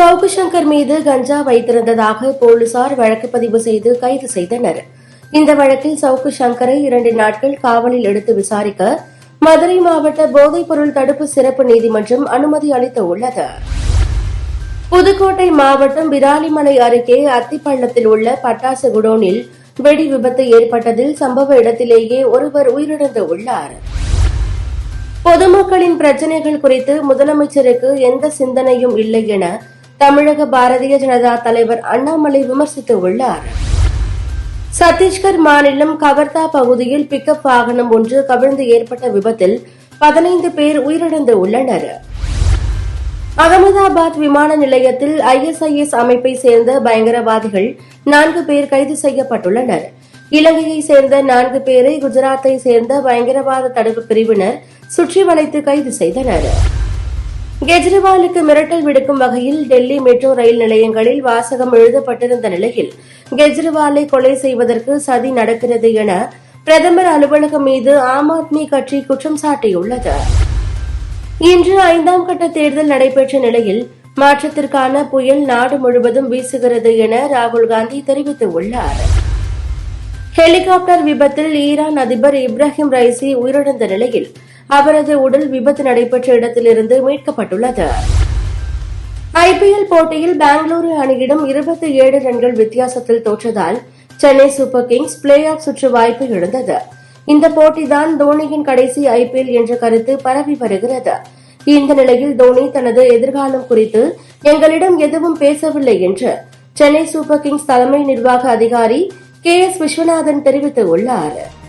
சவுக்கு சங்கர் மீது கஞ்சா வைத்திருந்ததாக போலீசார் வழக்கு பதிவு செய்து கைது செய்தனர். இந்த வழக்கில் சவுக்கு சங்கரை இரண்டு நாட்கள் காவலில் எடுத்து விசாரிக்க மதுரை மாவட்ட போதைப்பொருள் தடுப்பு சிறப்பு நீதிமன்றம் அனுமதி அளித்துள்ளது. புதுக்கோட்டை மாவட்டம் விராலிமலை அருகே அத்திப்பள்ளத்தில் உள்ள பட்டாசு குடோனில் வெடி விபத்து ஏற்பட்டதில் சம்பவ இடத்திலேயே ஒருவர் உயிரிழந்து உள்ளார். பொதுமக்களின் பிரச்சினைகள் குறித்து முதலமைச்சருக்கு எந்த சிந்தனையும் இல்லை என தமிழக பாரதிய ஜனதா தலைவர் அண்ணாமலை விமர்சித்துள்ளார். சத்தீஸ்கர் மாநிலம் கவர்தா பகுதியில் பிக்கப் வாகனம் ஒன்று கவிழ்ந்து ஏற்பட்ட விபத்தில் பதினைந்து பேர் உயிரிழந்து உள்ளனர் அகமதாபாத் விமான நிலையத்தில் ஐஎஸ்ஐஎஸ் அமைப்பை சேர்ந்த பயங்கரவாதிகள் நான்கு பேர் கைது செய்யப்பட்டுள்ளனர். இலங்கையை சேர்ந்த நான்கு பேரை குஜராத்தை சேர்ந்த பயங்கரவாத தடுப்பு பிரிவினர் சுற்றி வளைத்து கைது செய்தனர். கெஜ்ரிவாலுக்கு மிரட்டல் விடுக்கும் வகையில் டெல்லி மெட்ரோ ரயில் நிலையங்களில் வாசகம் எழுதப்பட்டிருந்த நிலையில் கெஜ்ரிவாலை கொலை செய்வதற்கு சதி நடக்கிறது என பிரதமர் அலுவலகம் மீது ஆம் ஆத்மி கட்சி குற்றம் சாட்டியுள்ளது. இன்று ஐந்தாம் கட்ட தேர்தல் நடைபெற்ற நிலையில் மாற்றத்திற்கான புயல் நாடு முழுவதும் வீசுகிறது என ராகுல் காந்தி தெரிவித்துள்ளார். ஹெலிகாப்டர் விபத்தில் ஈரான் அதிபர் இப்ராஹிம் ரைசி உயிரிழந்த நிலையில் அவரது உடல் விபத்து நடைபெற்ற இடத்திலிருந்து மீட்கப்பட்டுள்ளது. ஐபிஎல் போட்டியில் பெங்களூரு அணியிடம் இருபத்தி ஏழு ரன்கள் வித்தியாசத்தில் தோற்றதால் Chennai super kings play off சுற்று வாய்ப்பு இழந்தது இந்த போட்டிதான் தோனியின் கடைசி ஐபிஎல் என்ற கருத்து பரவி வருகிறது. இந்த நிலையில் தோனி தனது எதிர்காலம் குறித்து எங்களிடம் எதுவும் பேசவில்லை என்று சென்னை சூப்பர் கிங்ஸ் தலைமை நிர்வாக அதிகாரி கே எஸ் விஸ்வநாதன் தெரிவித்துள்ளாா்